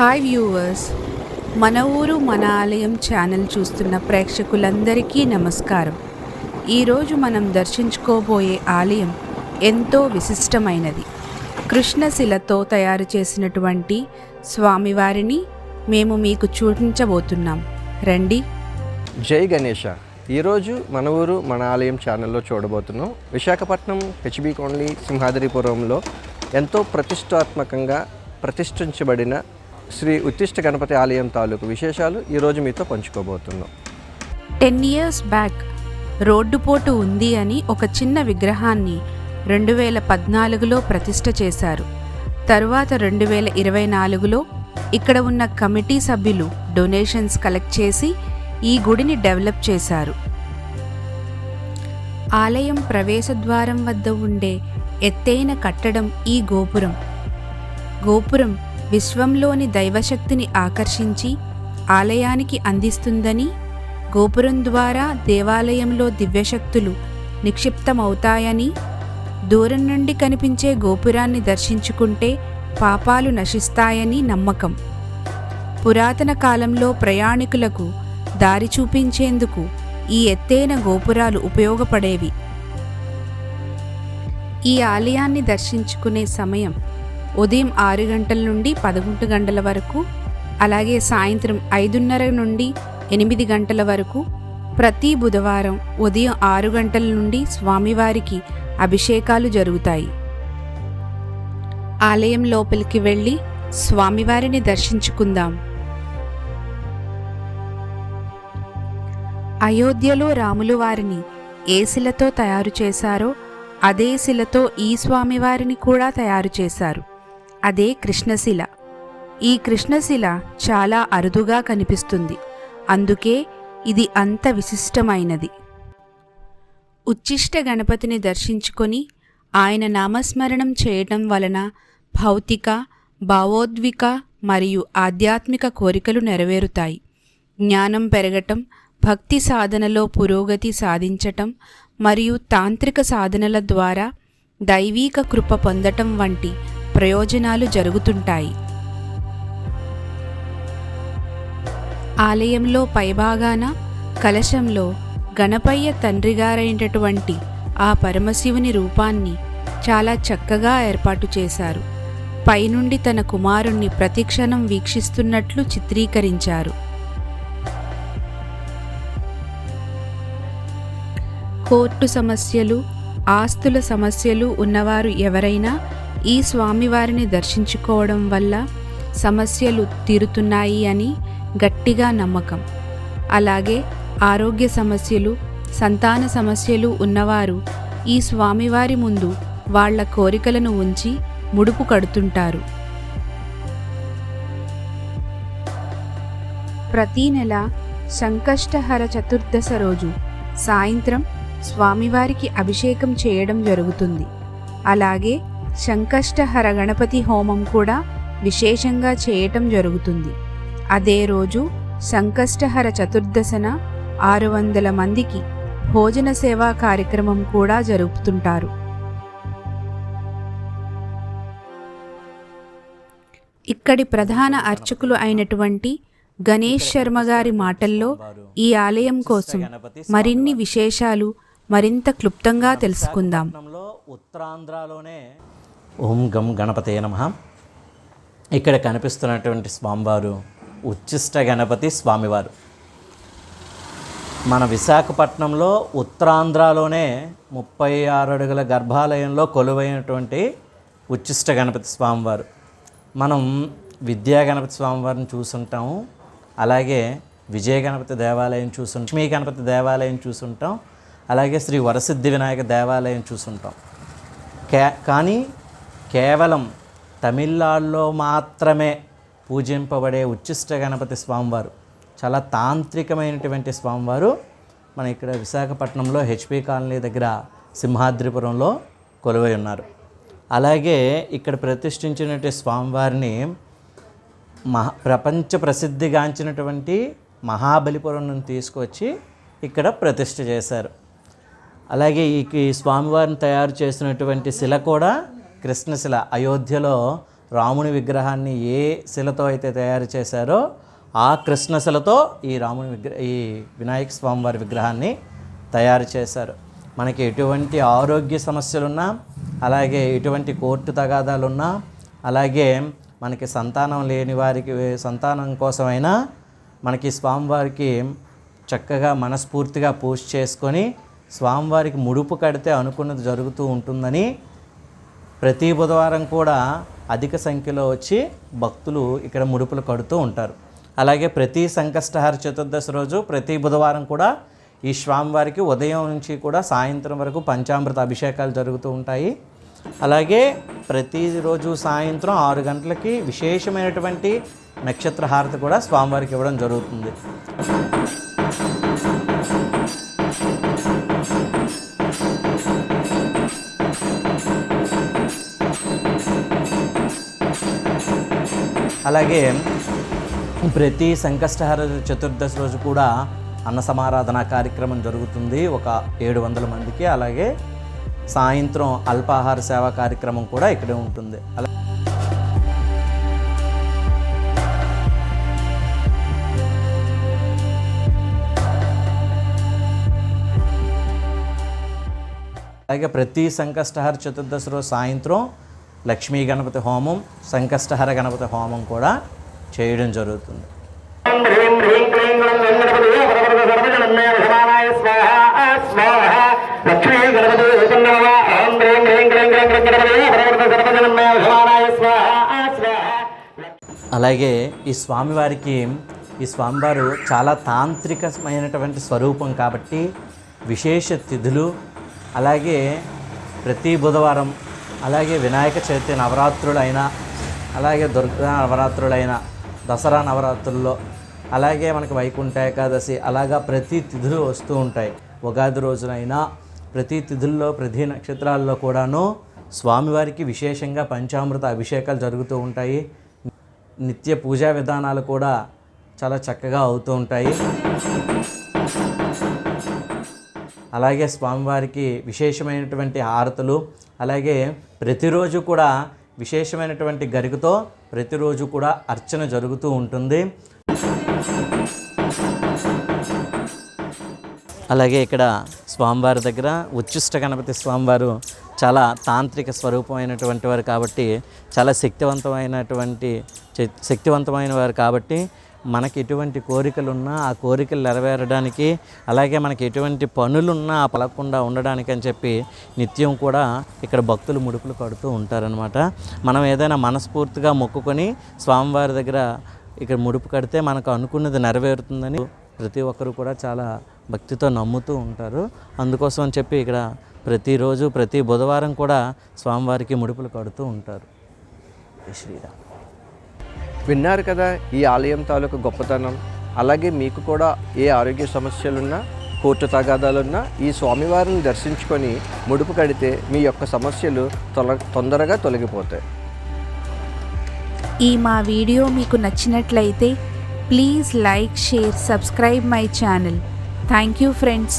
Hi viewers మన ఊరు మన ఆలయం ఛానల్ చూస్తున్న ప్రేక్షకులందరికీ నమస్కారం. ఈరోజు మనం దర్శించుకోబోయే ఆలయం ఎంతో విశిష్టమైనది. కృష్ణశిలతో తయారు చేసినటువంటి స్వామివారిని మేము మీకు చూపించబోతున్నాం. రండి. జై గణేష. ఈరోజు మన ఊరు మన ఆలయం ఛానల్లో చూడబోతున్నాం. విశాఖపట్నం హెచ్బి కోన్లీ సింహాద్రిపురంలో ఎంతో ప్రతిష్టాత్మకంగా ప్రతిష్ఠించబడిన శ్రీ ఉత్తిష్ట గణపతి ఆలయం తాలూకు విశేషాలు ఈరోజు మీతో పంచుకోబోతున్నాం. టెన్ ఇయర్స్ బ్యాక్ రోడ్డుపోటు ఉంది అని ఒక చిన్న విగ్రహాన్ని రెండు వేల పద్నాలుగులో ప్రతిష్ట చేశారు. తరువాత రెండు వేల ఇరవై నాలుగులో ఇక్కడ ఉన్న కమిటీ సభ్యులు డొనేషన్స్ కలెక్ట్ చేసి ఈ గుడిని డెవలప్ చేశారు. ఆలయం ప్రవేశద్వారం వద్ద ఉండే ఎత్తైన కట్టడం ఈ గోపురం. గోపురం విశ్వంలోని దైవశక్తిని ఆకర్షించి ఆలయానికి అందిస్తుందని గోపురం ద్వారా దేవాలయంలో దివ్యశక్తులు నిక్షిప్తమవుతాయని దూరం నుండి కనిపించే గోపురాన్ని దర్శించుకుంటే పాపాలు నశిస్తాయని నమ్మకం. పురాతన కాలంలో ప్రయాణికులకు దారి చూపించేందుకు ఈ ఎత్తైన గోపురాలు ఉపయోగపడేవి. ఈ ఆలయాన్ని దర్శించుకునే సమయం ఉదయం ఆరు గంటల నుండి పదకొండు గంటల వరకు అలాగే సాయంత్రం ఐదున్నర నుండి ఎనిమిది గంటల వరకు ప్రతి బుధవారం ఉదయం ఆరు గంటల నుండి స్వామివారికి అభిషేకాలు జరుగుతాయి. ఆలయం లోపలికి వెళ్ళి స్వామివారిని దర్శించుకుందాం. అయోధ్యలో రాములు వారిని ఏ శిలతో తయారు చేశారో అదే శిలతో ఈ స్వామివారిని కూడా తయారు చేశారు. అదే కృష్ణశిల. ఈ కృష్ణశిల చాలా అరుదుగా కనిపిస్తుంది. అందుకే ఇది అంత విశిష్టమైనది. ఉచ్చిష్ట గణపతిని దర్శించుకొని ఆయన నామస్మరణం చేయటం వలన భౌతిక భావోద్విక మరియు ఆధ్యాత్మిక కోరికలు నెరవేరుతాయి. జ్ఞానం పెరగటం భక్తి సాధనలో పురోగతి సాధించటం మరియు తాంత్రిక సాధనల ద్వారా దైవీక కృప పొందటం వంటి ప్రయోజనాలు జరుగుతుంటాయి. ఆలయంలో పైభాగాన కలశంలో గణపయ్య తండ్రిగారైనటువంటి ఆ పరమశివుని రూపాన్ని చాలా చక్కగా ఏర్పాటు చేశారు. పైనుండి తన కుమారుణ్ణి ప్రతిక్షణం వీక్షిస్తున్నట్లు చిత్రీకరించారు. కోర్టు సమస్యలు ఆస్తుల సమస్యలు ఉన్నవారు ఎవరైనా ఈ స్వామివారిని దర్శించుకోవడం వల్ల సమస్యలు తీరుతున్నాయి అని గట్టిగా నమ్మకం. అలాగే ఆరోగ్య సమస్యలు సంతాన సమస్యలు ఉన్నవారు ఈ స్వామివారి ముందు వాళ్ళ కోరికలను ఉంచి ముడుపు కడుతుంటారు. ప్రతీ నెల సంకష్టహర చతుర్దశ రోజు సాయంత్రం స్వామివారికి అభిషేకం చేయడం జరుగుతుంది. అలాగే సంకష్టహర గణపతి హోమం కూడా విశేషంగా చేయటం జరుగుతుంది. అదే రోజు సంకష్టహర చతుర్దశన ఆరు వందల మందికి భోజన సేవా కార్యక్రమం కూడా జరుపుతుంటారు. ఇక్కడి ప్రధాన అర్చకులు అయినటువంటి గణేష్ శర్మ గారి మాటల్లో ఈ ఆలయం కోసం మరిన్ని విశేషాలు మరింత క్లుప్తంగా తెలుసుకుందాం. ఉత్తరాంధ్రలోనే ఓం గం గణపతే నమ. ఇక్కడ కనిపిస్తున్నటువంటి స్వామివారు ఉచ్చిష్ట గణపతి స్వామివారు. మన విశాఖపట్నంలో ఉత్తరాంధ్రలోనే ముప్పై ఆరు అడుగుల గర్భాలయంలో కొలువైనటువంటి ఉచ్చిష్ట గణపతి స్వామివారు. మనం విద్యా గణపతి స్వామివారిని చూసుంటాము అలాగే విజయ గణపతి దేవాలయం చూసుంటాం లక్ష్మీ గణపతి దేవాలయం చూసుంటాం అలాగే శ్రీ వరసిద్ధి వినాయక దేవాలయం చూసుంటాం. కే కానీ కేవలం తమిళనాడులో మాత్రమే పూజింపబడే ఉచ్చిష్ట గణపతి స్వామివారు. చాలా తాంత్రికమైనటువంటి స్వామివారు. మన ఇక్కడ విశాఖపట్నంలో హెచ్పి కాలనీ దగ్గర సింహాద్రిపురంలో కొలువై ఉన్నారు. అలాగే ఇక్కడ ప్రతిష్ఠించినటువంటి స్వామివారిని మహా ప్రపంచ ప్రసిద్ధిగాంచినటువంటి మహాబలిపురం నుండి తీసుకొచ్చి ఇక్కడ ప్రతిష్ఠ చేశారు. అలాగే ఈ స్వామివారిని తయారు చేసినటువంటి శిల కూడా కృష్ణశిల అయోధ్యలో రాముని విగ్రహాన్ని ఏ శిలతో అయితే తయారు చేశారో ఆ కృష్ణశిలతో ఈ రాముని విగ్రహ ఈ వినాయక స్వామివారి విగ్రహాన్ని తయారు చేశారు. మనకి ఎటువంటి ఆరోగ్య సమస్యలున్నా అలాగే ఎటువంటి కోర్టు తగాదాలున్నా అలాగే మనకి సంతానం లేని వారికి సంతానం కోసమైనా మనకి స్వామివారికి చక్కగా మనస్ఫూర్తిగా పూజ చేసుకొని స్వామివారికి ముడుపు కడితే అనుకున్నది జరుగుతూ ఉంటుందని ప్రతి బుధవారం కూడా అధిక సంఖ్యలో వచ్చి భక్తులు ఇక్కడ ముడుపులు కడుతూ ఉంటారు. అలాగే ప్రతి సంకష్టహార చతుర్దశి రోజు ప్రతి బుధవారం కూడా ఈ స్వామివారికి ఉదయం నుంచి కూడా సాయంత్రం వరకు పంచామృత అభిషేకాలు జరుగుతూ ఉంటాయి. అలాగే ప్రతిరోజు సాయంత్రం ఆరు గంటలకి విశేషమైనటువంటి నక్షత్ర హారతి కూడా స్వామివారికి ఇవ్వడం జరుగుతుంది. అలాగే ప్రతి సంకష్టహర చతుర్దశి రోజు కూడా అన్న సమారాధన కార్యక్రమం జరుగుతుంది ఒక ఏడు వందల మందికి. అలాగే సాయంత్రం అల్పాహార సేవా కార్యక్రమం కూడా ఇక్కడే ఉంటుంది. అలా అలాగే ప్రతి సంకష్టహర చతుర్దశి రోజు సాయంత్రం లక్ష్మీ గణపతి హోమం సంకష్టహర గణపతి హోమం కూడా చేయడం జరుగుతుంది. అలాగే ఈ స్వామివారికి ఈ స్వామివారు చాలా తాంత్రికమైనటువంటి స్వరూపం కాబట్టి విశేష తిథులు అలాగే ప్రతి బుధవారం అలాగే వినాయక చవితి నవరాత్రులైన అలాగే దుర్గా నవరాత్రులైన దసరా నవరాత్రుల్లో అలాగే మనకి వైకుంఠ ఏకాదశి అలాగా ప్రతి తిథులు వస్తూ ఉంటాయి. ఉగాది రోజునైనా ప్రతి తిథుల్లో ప్రతి నక్షత్రాల్లో కూడాను స్వామివారికి విశేషంగా పంచామృత అభిషేకాలు జరుగుతూ ఉంటాయి. నిత్య పూజా విధానాలు కూడా చాలా చక్కగా అవుతూ ఉంటాయి. అలాగే స్వామివారికి విశేషమైనటువంటి హారతులు అలాగే ప్రతిరోజు కూడా విశేషమైనటువంటి గరికతో ప్రతిరోజు కూడా అర్చన జరుగుతూ ఉంటుంది. అలాగే ఇక్కడ స్వామివారి దగ్గర ఉచ్చిష్ట గణపతి స్వామివారు చాలా తాంత్రిక స్వరూపమైనటువంటి వారు కాబట్టి చాలా శక్తివంతమైనటువంటి శ- శక్తివంతమైన వారు కాబట్టి మనకి ఎటువంటి కోరికలు ఉన్నా ఆ కోరికలు నెరవేరడానికి అలాగే మనకి ఎటువంటి పనులున్నా ఆ పలకుండా ఉండడానికి అని చెప్పి నిత్యం కూడా ఇక్కడ భక్తులు ముడుపులు కడుతూ ఉంటారనమాట మనం ఏదైనా మనస్ఫూర్తిగా మొక్కుకొని స్వామివారి దగ్గర ఇక్కడ ముడుపు కడితే మనకు అనుకున్నది నెరవేరుతుందని ప్రతి ఒక్కరు కూడా చాలా భక్తితో నమ్ముతూ ఉంటారు. అందుకోసం అని చెప్పి ఇక్కడ ప్రతిరోజు ప్రతి బుధవారం కూడా స్వామివారికి ముడుపులు కడుతూ ఉంటారు. శ్రీరామ్. విన్నారు కదా ఈ ఆలయం తాలూకు గొప్పతనం. అలాగే మీకు కూడా ఏ ఆరోగ్య సమస్యలున్నా కోర్టు తగాదాలున్నా ఈ స్వామివారిని దర్శించుకొని ముడుపు కడితే మీ యొక్క సమస్యలు తొల తొందరగా తొలగిపోతాయి. ఈ మా వీడియో మీకు నచ్చినట్లయితే please like share subscribe my channel. Thank you friends.